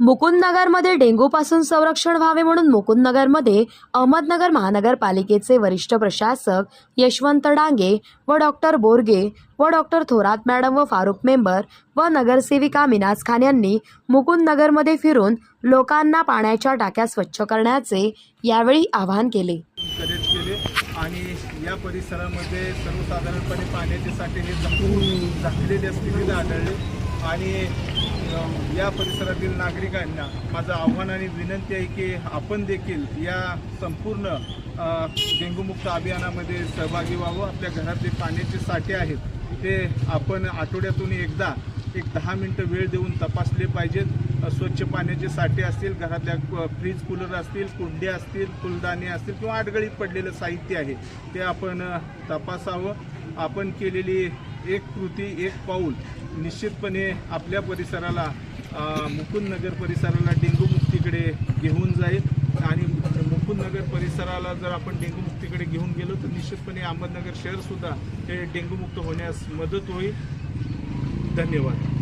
मुकुंदनगरमध्ये डेंग्यूपासून संरक्षण व्हावे म्हणून मुकुंदनगरमध्ये अहमदनगर महानगरपालिकेचे वरिष्ठ प्रशासक यशवंत डांगे व डॉक्टर बोरगे व डॉक्टर थोरात मॅडम व फारुख मेंबर व नगरसेविका मिनाज खान यांनी मुकुंदनगरमध्ये फिरून लोकांना पाण्याच्या टाक्या स्वच्छ करण्याचे यावेळी आवाहन केले. आणि या परिसरामध्ये सर्वसाधारणपणे पाण्याचे साठे हे जपून झाकलेले आढळले. आणि या परिसरातील नागरिकांना माझं आव्हान आणि विनंती आहे की आपण देखील या संपूर्ण डेंगूमुक्त डेंग्यूमुक्त अभियानामध्ये सहभागी व्हावं. आपल्या घरातले पाण्याचे साठे आहेत ते आपण आठवड्यातून एकदा एक दहा मिनटं वेळ देऊन तपासले पाहिजेत. स्वच्छ पाण्याचे साठे असतील घरातल्या फ्रीज कूलर असतील कुंड्या असतील फुलदाणे असतील किंवा आडगळीत पडलेलं साहित्य आहे ते आपण तपासावं. आपण केलेली एक कृती एक पाऊल निश्चितपणे आपल्या परिसराला मुकुंदनगर परिसराला डेंगूमुक्तीकडे घेऊन जाईल. आणि मुकुंदनगर परिसराला जर आपण डेंगूमुक्तीकडे घेऊन गेलो तर निश्चितपणे अहमदनगर शहरसुद्धा हे डेंगूमुक्त होण्यास मदत होईल. धन्यवाद.